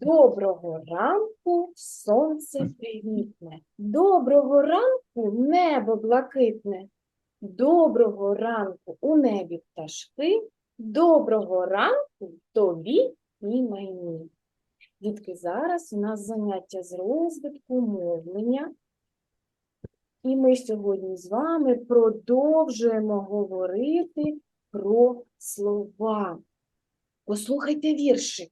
Доброго ранку, сонце привітне. Доброго ранку, небо блакитне. Доброго ранку у небі пташки. Доброго ранку тобі і мені. Дітки, зараз у нас заняття з розвитку мовлення. І ми сьогодні з вами продовжуємо говорити про слова. Послухайте віршик.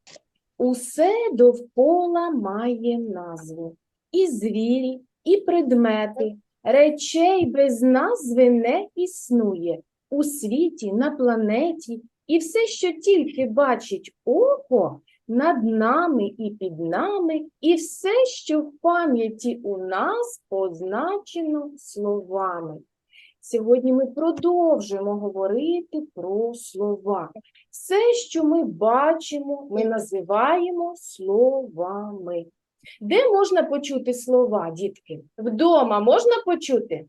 Усе довкола має назву. І звірі, і предмети, речей без назви не існує у світі, на планеті, і все, що тільки бачить око, над нами і під нами, і все, що в пам'яті у нас позначено словами. Сьогодні ми продовжуємо говорити про слова. Все, що ми бачимо, ми називаємо словами. Де можна почути слова, дітки? Вдома можна почути?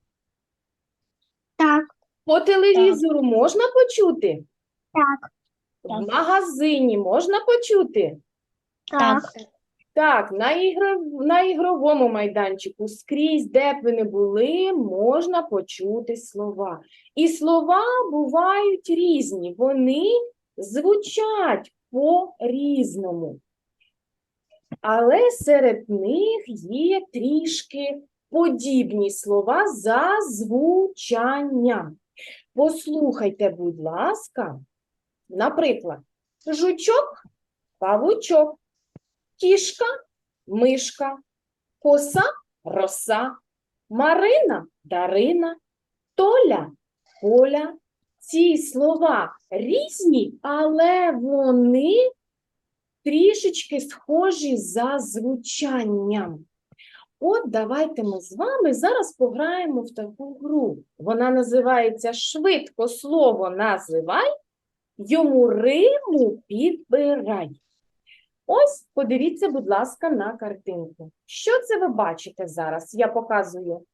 Так, По телевізору можна почути? так, В магазині можна почути? так, Так, на, ігро... на ігровому майданчику, скрізь, де б ви не були, можна почути слова. І слова бувають різні, вони звучать по-різному. Але серед них є трішки подібні слова за звучанням. Послухайте, будь ласка, наприклад, жучок, павучок, кішка, мишка, коса, роса, Марина, Дарина, Толя, Поля. Ці слова різні, але вони трішечки схожі за звучанням. От давайте ми з вами зараз пограємо в таку гру. Вона називається Швидко слово називай, йому риму підбирай. Ось подивіться, будь ласка, на картинку. Що це ви бачите зараз? Я показую.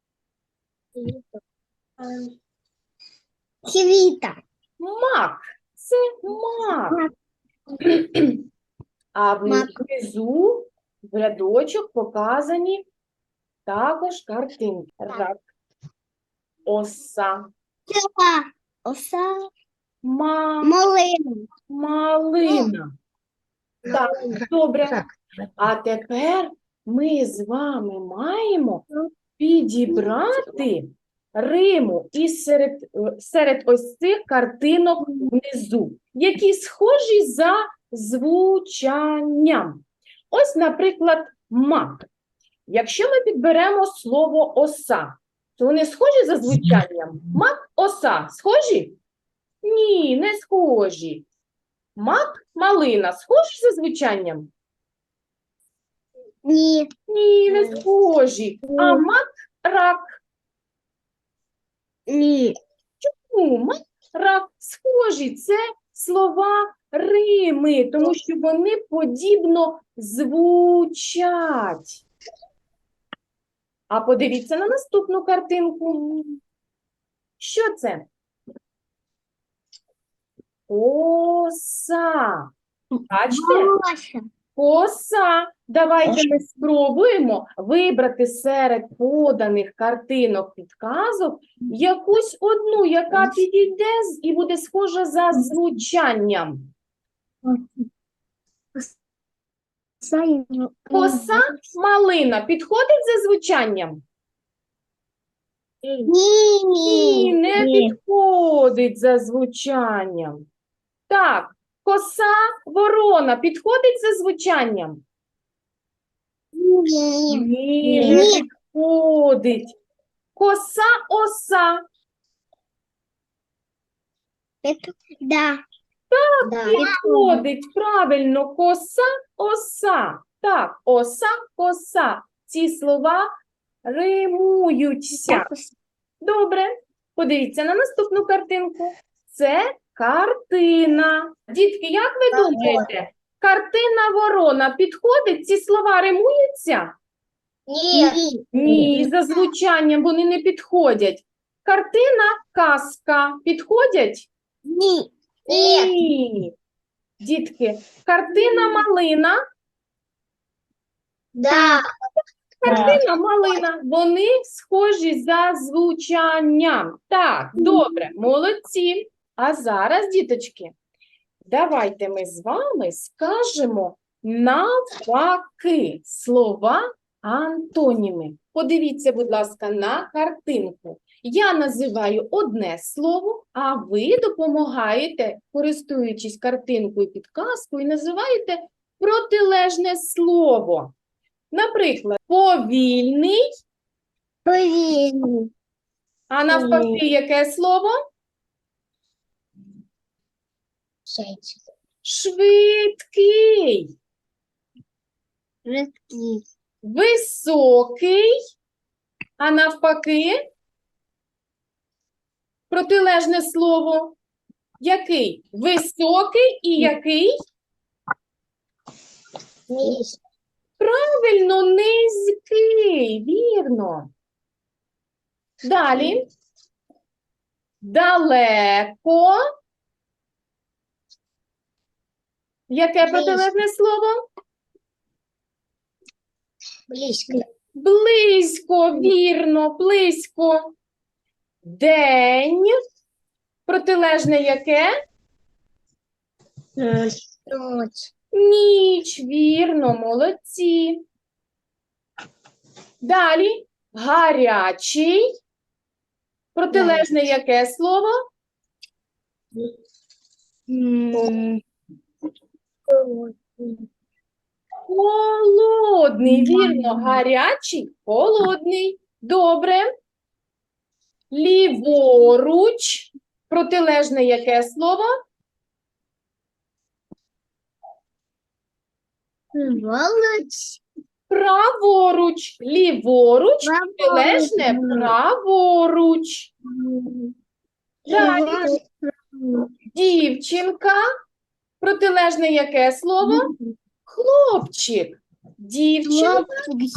Квіта. Мак. Це мак. А внизу в рядочок показані також картинки. Рак, оса, Оса. ма, Малина. малина. Так, добре. А тепер ми з вами маємо підібрати Риму із серед, е, серед ось цих картинок внизу, які схожі за звучанням. Ось, наприклад, мак. Якщо ми підберемо слово оса, то вони схожі за звучанням? Мак, оса схожі? Ні, не схожі. Мак, малина схожі за звучанням? Ні. Ні, не схожі. А мак, рак. Ні. Ну, мак, рак схожі. Це слова Рими, тому що вони подібно звучать. А подивіться на наступну картинку. Що це? Коса. Бачите? Коса. Давайте ми спробуємо вибрати серед поданих картинок підказок якусь одну, яка підійде і буде схожа за звучанням. Коса, малина підходить за звучанням? Ні. Ні, не підходить за звучанням. Так, коса, ворона підходить за звучанням? Ні. Ні, не підходить. Коса, оса. Да. Да. Підходить правильно коса, оса. Так, оса, коса. Ці слова римуються. Добре. Подивіться на наступну картинку. Це картина. Дітки, як ви думаєте, картина ворона підходить? Ці слова римуються? Ні. Ні, за звучанням вони не підходять. Картина казка підходять? Ні. Ні. Дітки, картина малина Да. Картина, малина, вони схожі за звучанням. Так, добре, молодці. А зараз, діточки, давайте ми з вами скажемо навпаки слова антоніми. Подивіться, будь ласка, на картинку. Я називаю одне слово, а ви допомагаєте, користуючись картинкою підказкою, називаєте протилежне слово. Наприклад, повільний, Повільний. а навпаки, яке слово? Швидкий, Рідкий. високий, а навпаки, протилежне слово. Який? Високий і який? Низький. Правильно, низький, вірно. Далі. Далеко. Яке протилежне слово? Близько. Близько, вірно, близько. День. Протилежне яке? Ночь. Ніч, вірно, молодці. Далі. Гарячий. Протилежне яке слово? Холодний, вірно, гарячий, холодний. Добре. Ліворуч. Протилежне яке слово? Волоч. Праворуч. Ліворуч. Протилежне праворуч. Далі. Дівчинка. Протилежне яке слово? Хлопчик. Дівчинка.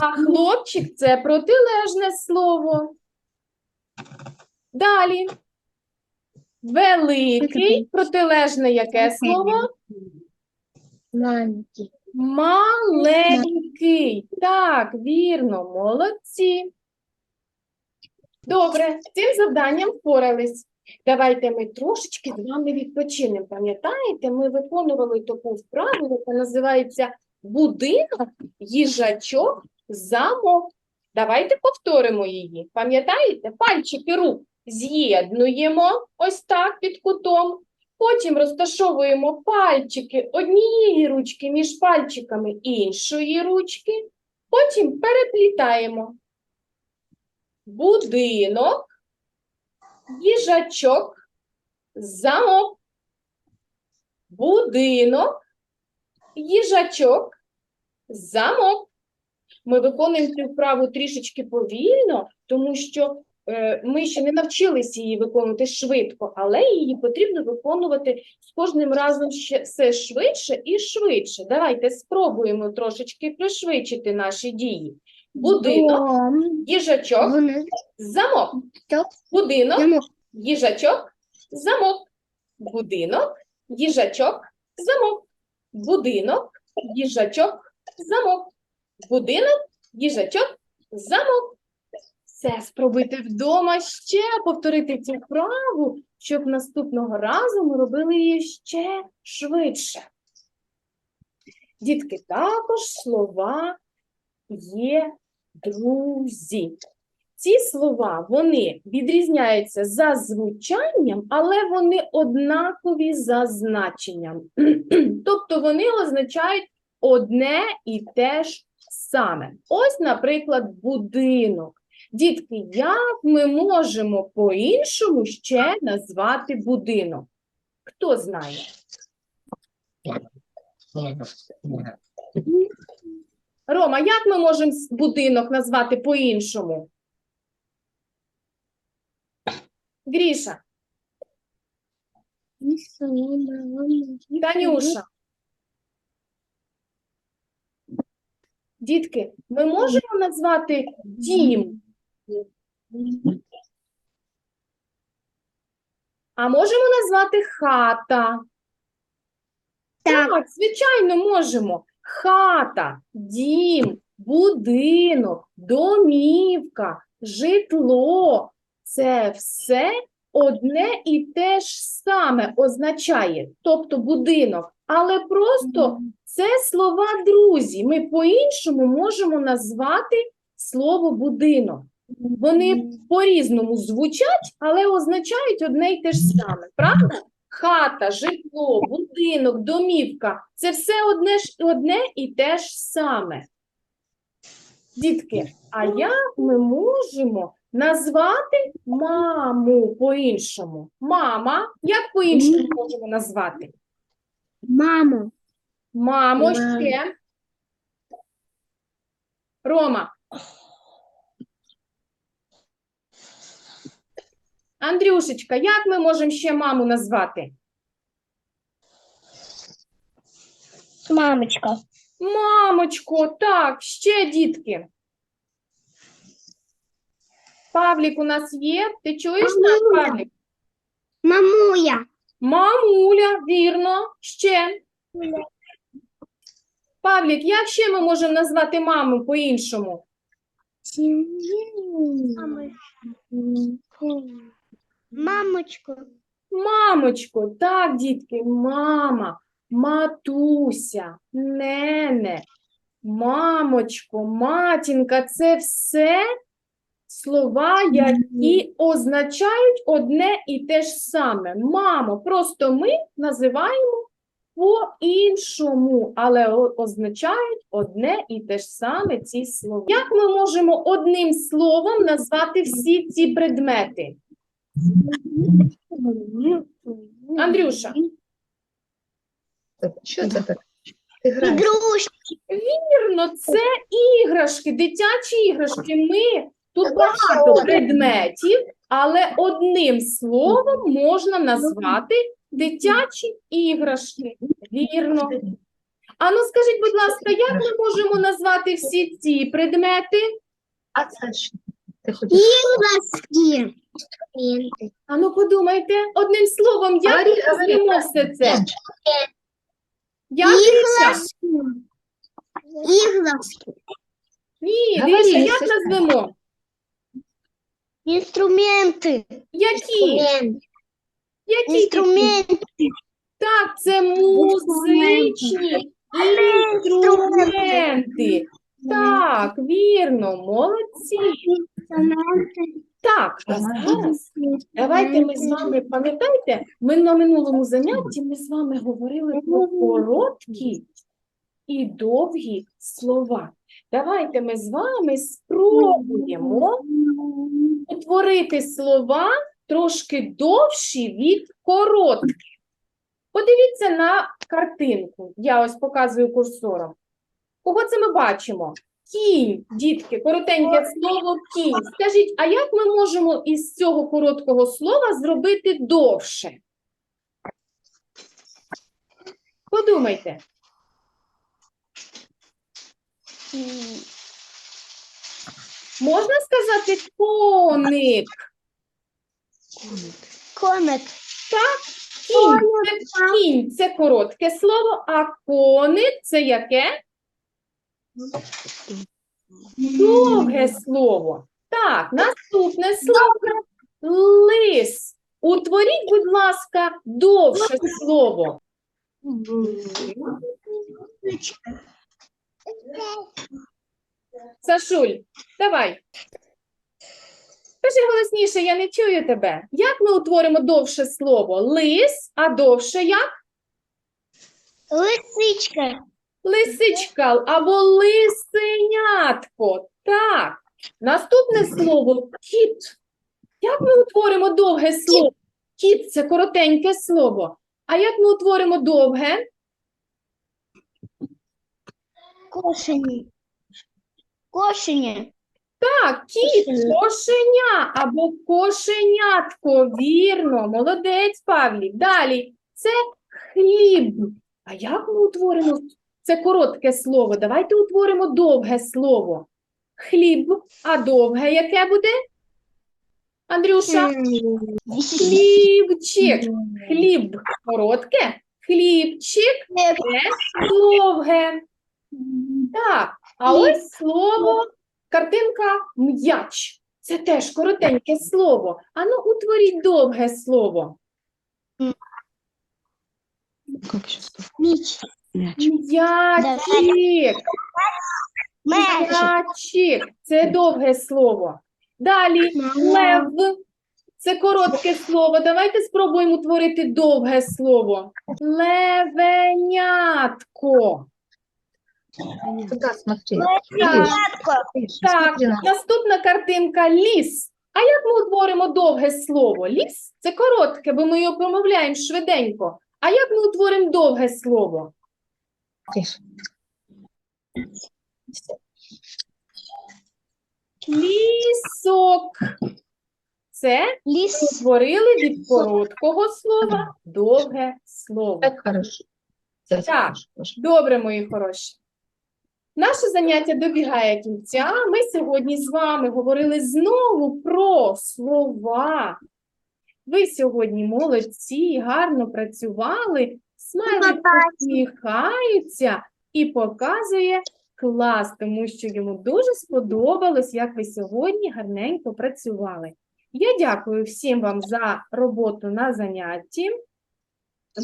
А хлопчик це протилежне слово. Далі. Великий, протилежне яке слово? Маленький. Маленький. Так, вірно, молодці. Добре, з цим завданням впорались. Давайте ми трошечки з вами відпочинемо. Пам'ятаєте, ми виконували таку вправу, яка називається будинок, їжачок, замок. Давайте повторимо її. Пам'ятаєте? Пальчики рук з'єднуємо ось так під кутом. Потім розташовуємо пальчики однієї ручки між пальчиками іншої ручки. Потім переплітаємо. Будинок, їжачок, замок. Будинок, їжачок, замок. Ми виконуємо цю вправу трішечки повільно, тому що е, ми ще не навчилися її виконувати швидко, але її потрібно виконувати з кожним разом ще все швидше і швидше. Давайте спробуємо трошечки пришвидшити наші дії. Будинок, їжачок, замок. Будинок, їжачок, замок. Будинок, їжачок, замок. Будинок, їжачок, замок. Будинок, їжачок, замок. Все, спробуйте вдома ще повторити цю вправу, щоб наступного разу ми робили її ще швидше. Дітки, також слова є друзі. Ці слова вони відрізняються за звучанням, але вони однакові за значенням. тобто вони означають одне і те ж саме. Ось, наприклад, будинок. Дітки, як ми можемо по-іншому ще назвати будинок? Хто знає? Рома, як ми можемо будинок назвати по-іншому? Гріша, Танюша. Дітки, ми можемо назвати дім, а можемо назвати хата. Так. Так, звичайно, можемо. Хата, дім, будинок, домівка, житло це все одне і те ж саме означає, тобто будинок, але просто це слова друзі. Ми по-іншому можемо назвати слово будинок. Вони по-різному звучать, але означають одне й те ж саме. Правда? Хата, житло, будинок, домівка це все одне, ж- одне і те ж саме. Дітки, а як ми можемо назвати маму по-іншому? Мама, як по-іншому можемо назвати? Мама. Мамо, ще. Рома. Андрюшечка, як ми можемо ще маму назвати? Мамочка. Мамочко, так, ще дітки. Павлік у нас є? Ти чуєш нас, Мамуля. Павлік? Мамуя. Мамуля, вірно, ще. Павлік, як ще ми можемо назвати маму по-іншому? Мамочку. Мамочко, так, дітки, мама, матуся, нене, мамочко, матінка це все слова, які означають одне і те ж саме. Мамо, просто ми називаємо по-іншому, але означають одне і те ж саме ці слова. Як ми можемо одним словом назвати всі ці предмети? Андрюша. Що це так? Ти. Вірно, це іграшки, дитячі іграшки. Ми тут багато предметів, але одним словом можна назвати дитячі іграшки. Вірно. А ну скажіть, будь ласка, як ми можемо назвати всі ці предмети? Инструменты. А ну подумайте одним словом, як ми назвемо все це? Як Гриша? Игрушки. Ні, Гриша, як назвемо? Инструменты. Які? Инструменты. Які? такі? Инструменты. Так, це музичні інструменти. Так, вірно, молодці. Так, а зараз давайте ми з вами, пам'ятаєте, ми на минулому занятті ми з вами говорили про короткі і довгі слова. Давайте ми з вами спробуємо утворити слова трошки довші від коротких. Подивіться на картинку. Я ось показую курсором. Кого це ми бачимо? Кінь, дітки, коротеньке слово кінь. Скажіть, а як ми можемо із цього короткого слова зробити довше? Подумайте. Можна сказати коник? Комет. Кінь це, кінь це коротке слово, а коник це яке? Довге слово. Так, наступне слово лис. Утворіть, будь ласка, довше слово. Сашуль, давай. Скажи голосніше, я не чую тебе. Як ми утворимо довше слово? Лис, а довше як? Лисичка. Лисичка або лисенятко. Так. Наступне слово кіт. Як ми утворимо довге слово? Кіт це коротеньке слово. А як ми утворимо довге? Кошеня. Кошеня. Так, кіт, кошеня або кошенятко. Вірно, молодець, Павлік. Далі. Це хліб. А як ми утворимо це коротке слово? Давайте утворимо довге слово. Хліб, а довге яке буде? Андрюша, хлібчик. Хліб коротке, хлібчик довге. Так, А Ні. ось слово, картинка м'яч. Це теж коротеньке слово. Ану, утворіть довге слово. Міч. М'ячик. М'ячик. Це довге слово. Далі лев. Це коротке слово. Давайте спробуємо утворити довге слово. Левенятко. Туда смотри. Так. Наступна картинка ліс. А як ми утворимо довге слово? Ліс це коротке, бо ми його промовляємо швиденько. А як ми утворимо довге слово? Лісок. Це Ліс. утворили від короткого слова довге слово. Так хорошо. Так. Добре, мої хороші. Наше заняття добігає кінця. Ми сьогодні з вами говорили знову про слова. Ви сьогодні молодці, гарно працювали, смайлик посміхається і показує клас, тому що йому дуже сподобалось, як ви сьогодні гарненько працювали. Я дякую всім вам за роботу на занятті.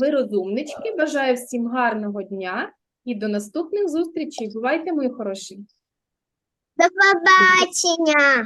Ви розумнички. Бажаю всім гарного дня і до наступних зустрічей. Бувайте, мої хороші! До побачення.